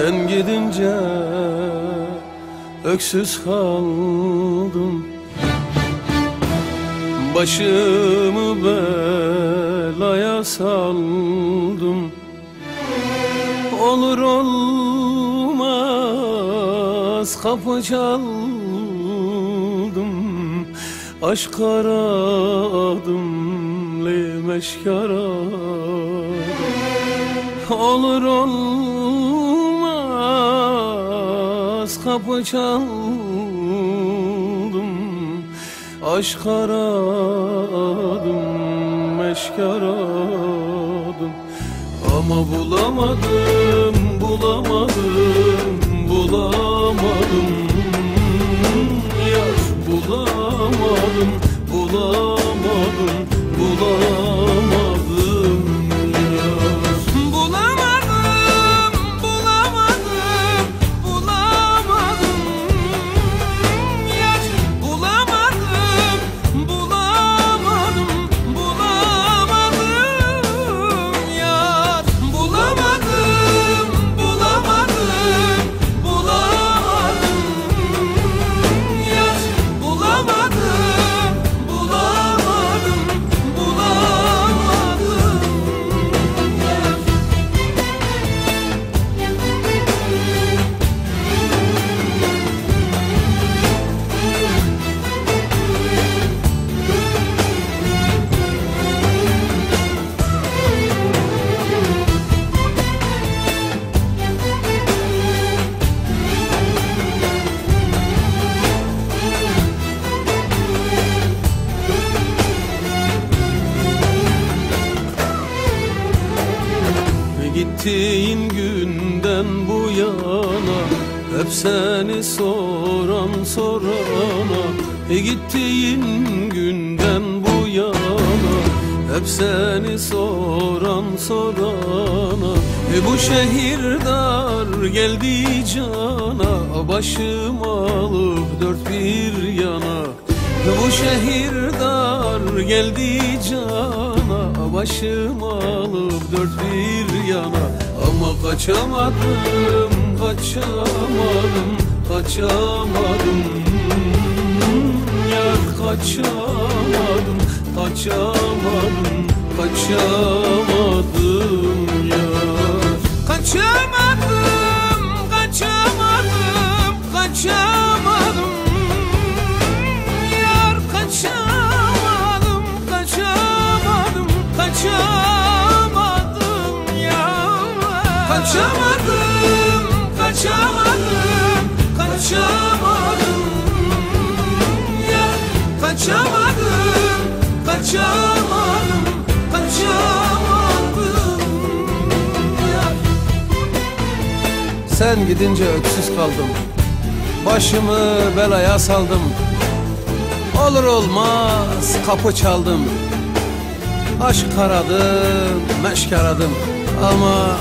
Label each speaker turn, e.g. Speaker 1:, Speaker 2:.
Speaker 1: Sen gidince öksüz kaldım. Başımı belaya saldım. Olur olmaz kapı çaldım. Aşk aradım lemeşk aradım. Olur olmaz kapı çaldım Aşk aradım meşk aradım. Ama bulamadım bulamadım bulamadım. Yar bulamadım bulamadım Gittiğin günden bu yana Hep seni soran sorana E gittiğin günden bu yana Hep seni soran sorana. E bu şehir dar geldi cana Başım alıp dört bir yana bu şehir dar geldi cana Başım alıp dört bir yana. Ama kaçamadım, kaçamadım, kaçamadım. Yar kaçamadım, kaçamadım, kaçamadım yar
Speaker 2: Kaçamadım,
Speaker 1: Sen gidince öksüz kaldım. Başımı belaya saldım. Olur olmaz kapı çaldım. Aşk aradım, meşk aradım. Ama